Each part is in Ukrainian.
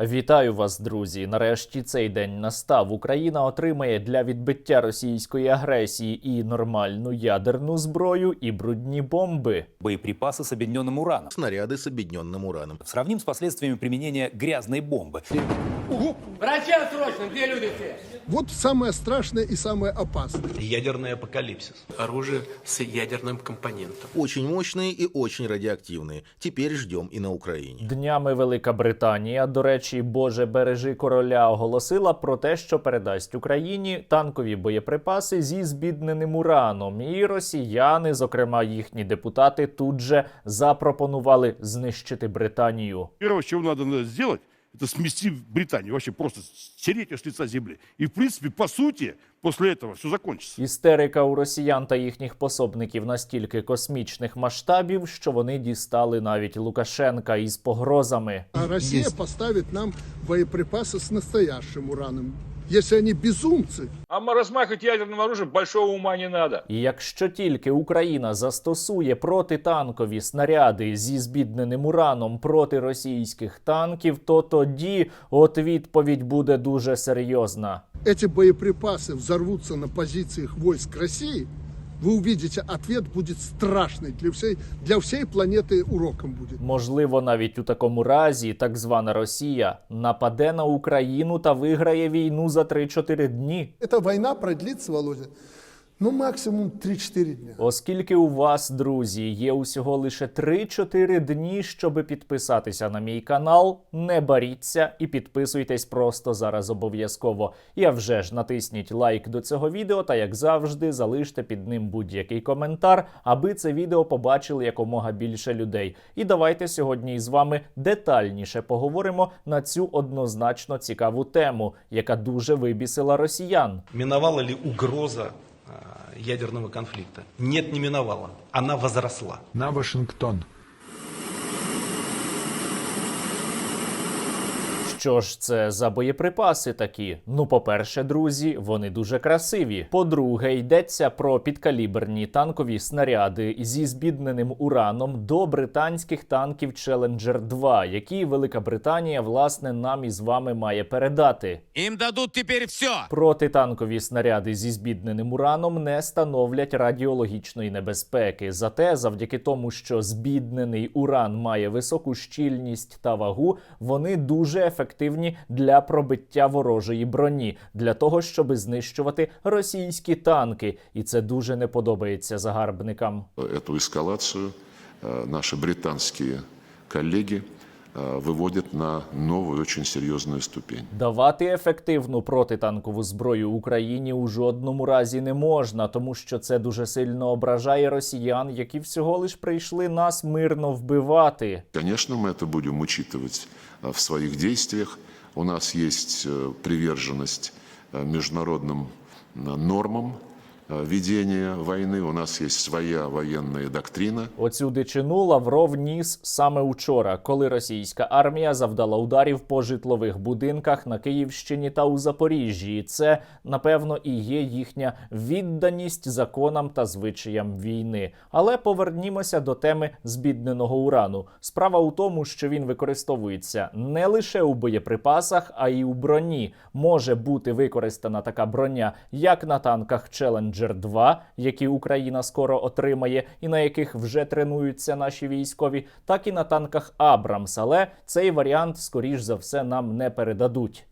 Вітаю вас, друзі! Нарешті цей день настав. Україна отримає для відбиття російської агресії і нормальну ядерну зброю, і брудні бомби. боеприпасы с объединенным ураном. снаряды с объединенным ураном. Сравним с последствиями применения грязной бомбы. Врача срочно, где люди все? Вот самое страшное и самое опасное. Ядерный апокалипсис. оружие с ядерным компонентом. Очень мощные и очень радиоактивные. Теперь ждем и на Украине. Днями Велика Британія, до речі, Боже бережи короля, оголосила про те, що передасть Україні танкові боєприпаси зі збідненим ураном. І росіяни, зокрема їхні депутати, тут же запропонували знищити Британію. Первое, что надо сделать, это смести Британию, вообще просто стереть ее с лица земли. И, в принципе, по сути, после этого все закончится. Істерика у росіян та їхніх пособників настільки космічних масштабів, що вони дістали навіть Лукашенка із погрозами. А Россия поставит нам боеприпасы с настоящим ураном. Если они безумцы, А размахивать ядерным оружием большого ума не надо. І якщо тільки Україна застосує протитанкові снаряди зі збідненим ураном проти російських танків, то тоді от відповідь буде дуже серйозна. эти боеприпасы взорвутся на позициях войск России, вы увидите, ответ будет страшный для всей, для всей планеты уроком будет. Можливо, навіть у такому разі так звана Росія нападе на Україну та виграє війну за 3-4 дні. Эта война продлится, Володя, ну максимум 3-4 дня. Оскільки у вас, друзі, є усього лише 3-4 дні, щоби підписатися на мій канал, не боріться і підписуйтесь просто зараз обов'язково. І а вже ж натисніть лайк до цього відео та, як завжди, залиште під ним будь-який коментар, аби це відео побачили якомога більше людей. І давайте сьогодні із вами детальніше поговоримо на цю однозначно цікаву тему, яка дуже вибісила росіян. Миновала ли угроза ядерного конфликта? Нет, не миновала. Она возросла. на Вашингтон. Що ж це за боєприпаси такі? Ну, по-перше, друзі, вони дуже красиві. По-друге, йдеться про підкаліберні танкові снаряди зі збідненим ураном до британських танків Challenger 2, які Велика Британія власне нам із вами має передати. Им дадут теперь все. Протитанкові снаряди зі збідненим ураном не становлять радіологічної небезпеки. Зате, завдяки тому, що збіднений уран має високу щільність та вагу, вони дуже ефективні для пробиття ворожої броні, для того, щоб знищувати російські танки. І це дуже не подобається загарбникам. Эту эскалацию э, наши британские коллеги э, выводят на новую, очень серьезную ступень. Давати ефективну протитанкову зброю Україні у жодному разі не можна, тому що це дуже сильно ображає росіян, які всього лиш прийшли нас мирно вбивати. Конечно, мы это будем учитывать э, в своих действиях. У нас есть э, приверженность э, международным э, нормам э, ведения войны. У нас есть своя военная доктрина. Оцю дичину Лавров ніс саме учора, коли російська армія завдала ударів по житлових будинках на Київщині та у Запоріжжі. І це, напевно, і є їхня відданість законам та звичаям війни. Але повернімося до теми збідненого урану. Справа у тому, що він використовується не лише у боєприпасах, а й у броні. Може бути використана така броня як на танках Challenger 2, які Україна скоро отримає, і на яких вже тренуються наші військові, так і на танках Абрамс. Але цей варіант, скоріш за все, нам не передадуть.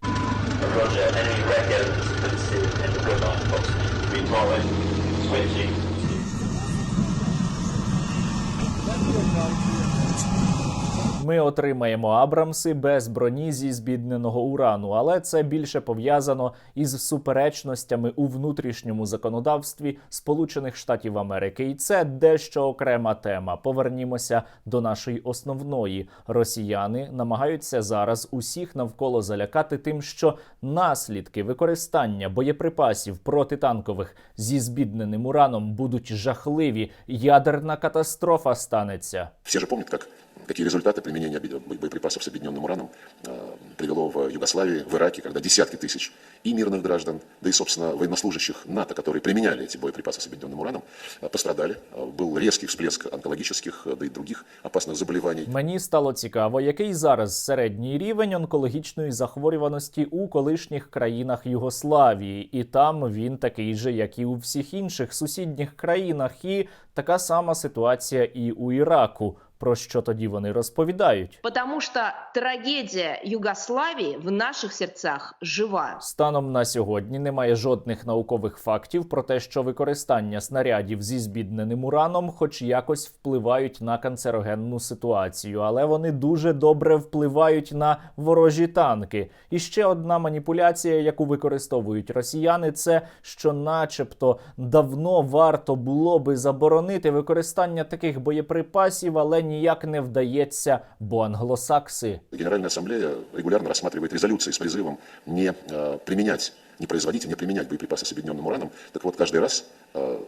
Ми отримаємо Абрамси без броні зі збідненого урану, але це більше пов'язано із суперечностями у внутрішньому законодавстві Сполучених Штатів Америки. І це дещо окрема тема. Повернімося до нашої основної. Росіяни намагаються зараз усіх навколо залякати тим, що наслідки використання боєприпасів протитанкових зі збідненим ураном будуть жахливі. Ядерна катастрофа станеться. Все же помнят, как, какие результаты применения бо- боеприпасов с объединенным ураном э, привело в Югославии, в Ираке, когда десятки тысяч и мирных граждан, да и, собственно, военнослужащих НАТО, которые применяли эти боеприпасы с объединенным ураном, э, пострадали. Э, Был резкий всплеск онкологических, э, да и других опасных заболеваний. Мені стало цікаво, який зараз середній рівень онкологічної захворюваності у колишніх країнах Югославії, і там він такий же, як і у всіх інших сусідніх країнах, і така сама ситуація і у Іраку. Про що тоді вони розповідають? Потому что трагедия Югославии в наших сердцах жива. Станом на сьогодні немає жодних наукових фактів про те, що використання снарядів зі збідненим ураном, хоч якось впливають на канцерогенну ситуацію, але вони дуже добре впливають на ворожі танки. І ще одна маніпуляція, яку використовують росіяни, це що, начебто, давно варто було би заборонити використання таких боєприпасів, але ніяк не вдається, бо англосакси Генеральная ассамблея регулярно рассматривает резолюции с призывом не э, применять, не производить и не применять боеприпасы с объединенным ураном. Так вот, каждый раз э,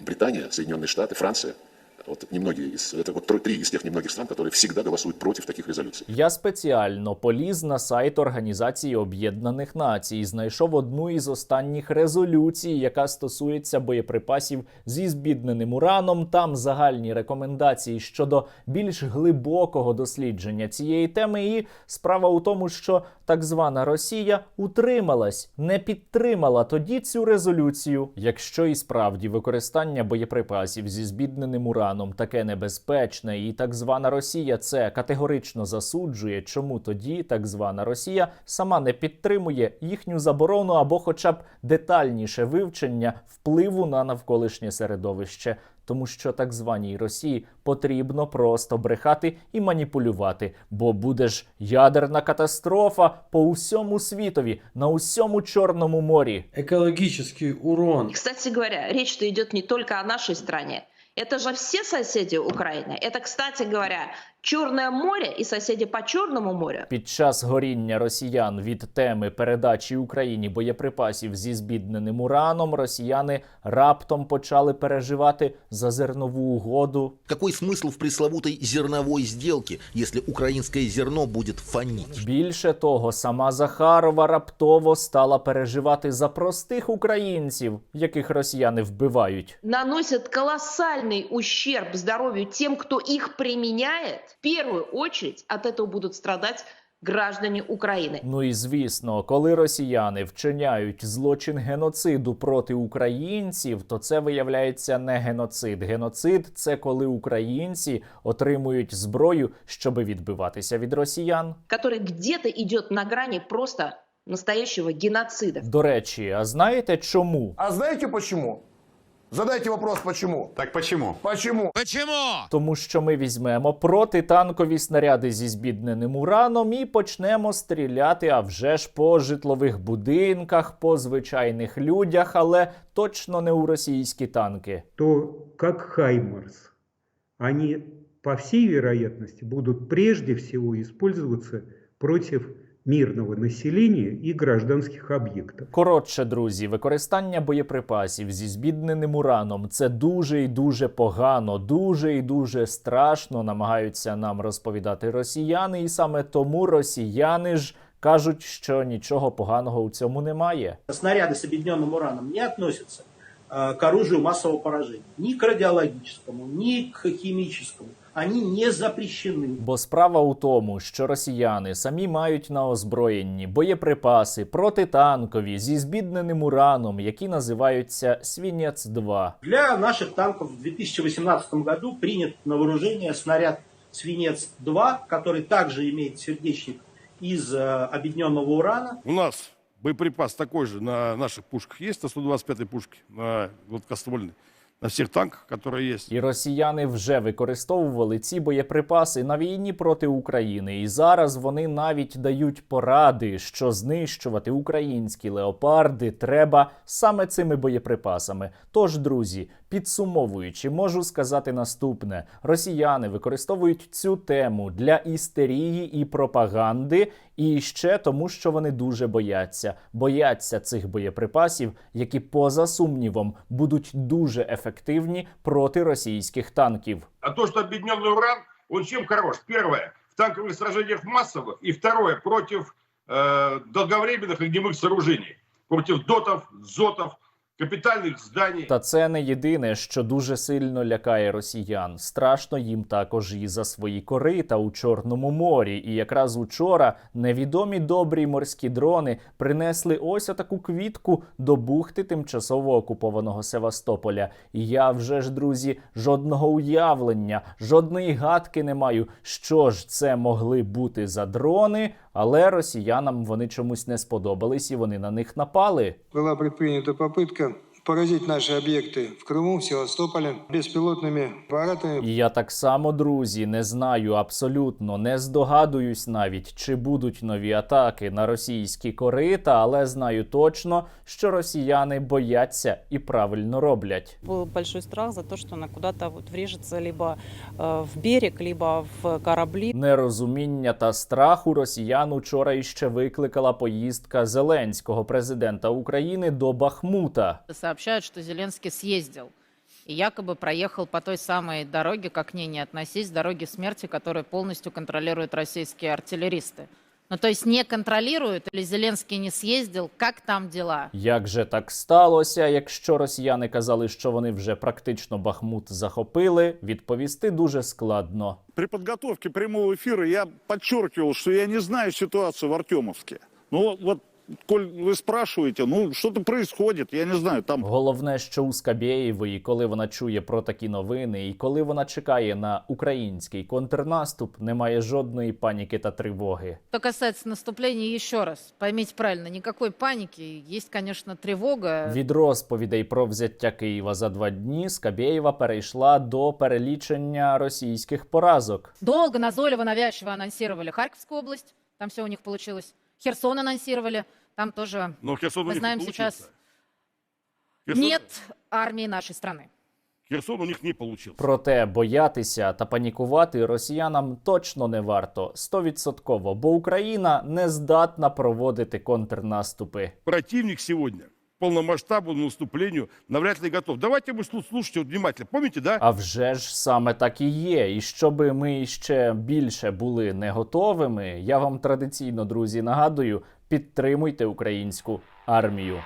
Британия, Соединенные Штаты, Франция, вот немногие из, это вот три из тех немногих стран, которые всегда голосуют против таких резолюций. Я спеціально поліз на сайт Організації Об'єднаних Націй і знайшов одну із останніх резолюцій, яка стосується боєприпасів зі збідненим ураном. Там загальні рекомендації щодо більш глибокого дослідження цієї теми. І справа у тому, що так звана Росія утрималась, не підтримала тоді цю резолюцію. Якщо і справді використання боєприпасів зі збідненим ураном таке небезпечне, і так звана Росія це категорично засуджує, чому тоді так звана Росія сама не підтримує їхню заборону або, хоча б детальніше вивчення впливу на навколишнє середовище. Тому що так званій Росії потрібно просто брехати і маніпулювати, бо буде ж ядерна катастрофа по усьому світові на усьому чорному морі. Экологический урон. Кстати говоря, речь-то идет не только о нашей стране. Это же все соседи Украины. Это, кстати говоря, Черное море и соседи по Черному морю. Під час горіння росіян від теми передачі Україні боєприпасів зі збідненим ураном росіяни раптом почали переживати за зернову угоду. Какой смысл в пресловутой зерновой сделке, если украинское зерно будет фонить? Більше того, сама Захарова раптово стала переживати за простих українців, яких росіяни вбивають. Наносят колоссальный ущерб здоровью тем, кто их применяет В первую очередь от этого будут страдать граждане Украины. Ну і звісно, коли росіяни вчиняють злочин геноциду проти українців, то це виявляється не геноцид. Геноцид це коли українці отримують зброю, щоби відбиватися від росіян. который где-то идет на грани просто настоящего геноцида. До речі, а знаєте чому? А знаете почему? Задайте вопрос, почему? Так почему? Почему? Почему? Тому що ми візьмемо протитанкові снаряди зі збідненим ураном і почнемо стріляти, а вже ж по житлових будинках, по звичайних людях, але точно не у російські танки. то как Хаймарс, они, по всей вероятности, будут прежде всего использоваться против мирного населения и гражданских объектов. Коротше, друзі, використання боєприпасів зі збідненим ураном це дуже і дуже погано, дуже і дуже страшно. Намагаються нам розповідати росіяни, і саме тому росіяни ж кажуть, що нічого поганого у цьому немає. Снаряды с объединенным ураном не относятся э, к оружию массового поражения. Ни к радиологическому, ни к химическому. Они не запрещены. Бо справа у тому, що росіяни самі мають на озброєнні боєприпаси протитанкові зі збідненим ураном, які називаються Свінець 2 Для наших танков в 2018 году принят на вооружение снаряд «Свинец-2», который также имеет сердечник из э, объединенного урана. У нас боеприпас такой же на наших пушках есть, на 125-й пушке, на гладкоствольной, на всех танках, которые есть. І росіяни вже використовували ці боєприпаси на війні проти України. І зараз вони навіть дають поради, що знищувати українські леопарди треба саме цими боєприпасами. Тож, друзі, підсумовуючи, можу сказати наступне: росіяни використовують цю тему для істерії і пропаганди, і ще тому, що вони дуже бояться, бояться цих боєприпасів, які поза сумнівом будуть дуже ефективні проти російських танків. А то, что объединенный уран, он чем хорош? Первое, в танковых сражениях массовых, и второе, против э, долговременных огневых сооружений, против дотов, зотов, капитальных зданий. Та це не єдине, що дуже сильно лякає росіян. Страшно їм також і за свої корита у Чорному морі. І якраз учора невідомі добрі морські дрони принесли ось отаку квітку до бухти тимчасово окупованого Севастополя. І я вже ж, друзі, жодного уявлення, жодної гадки не маю, що ж це могли бути за дрони. Але росіянам вони чомусь не сподобались, і вони на них напали. Була припинята попытка поразить наши объекты в Крыму, в Севастополе беспилотными аппаратами. І я так само, друзі, не знаю абсолютно, не здогадуюсь навіть, чи будуть нові атаки на російські корита, але знаю точно, що росіяни бояться і правильно роблять. Был большой страх за то, что она куда-то вот врежется либо э, в берег, либо в корабли. Нерозуміння та страх у росіян учора іще викликала поїздка Зеленського, президента України, до Бахмута. Сообщают, что Зеленский съездил и якобы проехал по той самой дороге, как к ней не относись, дороге смерти, которую полностью контролируют российские артиллеристы. Ну, то есть не контролируют или Зеленский не съездил, как там дела? Як же так сталося, якщо росіяни казали, що вони вже практично Бахмут захопили, відповісти дуже складно. При подготовке прямого эфира я подчеркивал, что я не знаю ситуацию в Артемовске. Ну вот, коль вы спрашиваете, ну что-то происходит, я не знаю, там Головне, що у Скабєєвої, коли вона чує про такі новини, і коли вона чекає на український контрнаступ, немає жодної паніки та тривоги. Что касается наступления, еще раз, поймите правильно, никакой паники, есть, конечно, тревога. Від розповідей про взяття Києва за два дні Скабєєва перейшла до перелічення російських поразок. Долго, назойливо, навязчиво анонсировали Харьковскую область, там все у них получилось. Херсон анонсировали, там тоже Но Херсон у мы них знаем не сейчас получился. Херсон, нет армии нашей страны. Херсон у них не получился. Проте боятися та панікувати росіянам точно не варто стовідсотково, бо Україна не здатна проводити контрнаступи. Противник сегодня к полномасштабному наступлению навряд ли готов. Давайте вы слу- слушайте вот внимательно. Помните, да? А вже ж саме так і є. І щоби ми ще більше були не готовими, я вам традиційно, друзі, нагадую, підтримуйте українську армію.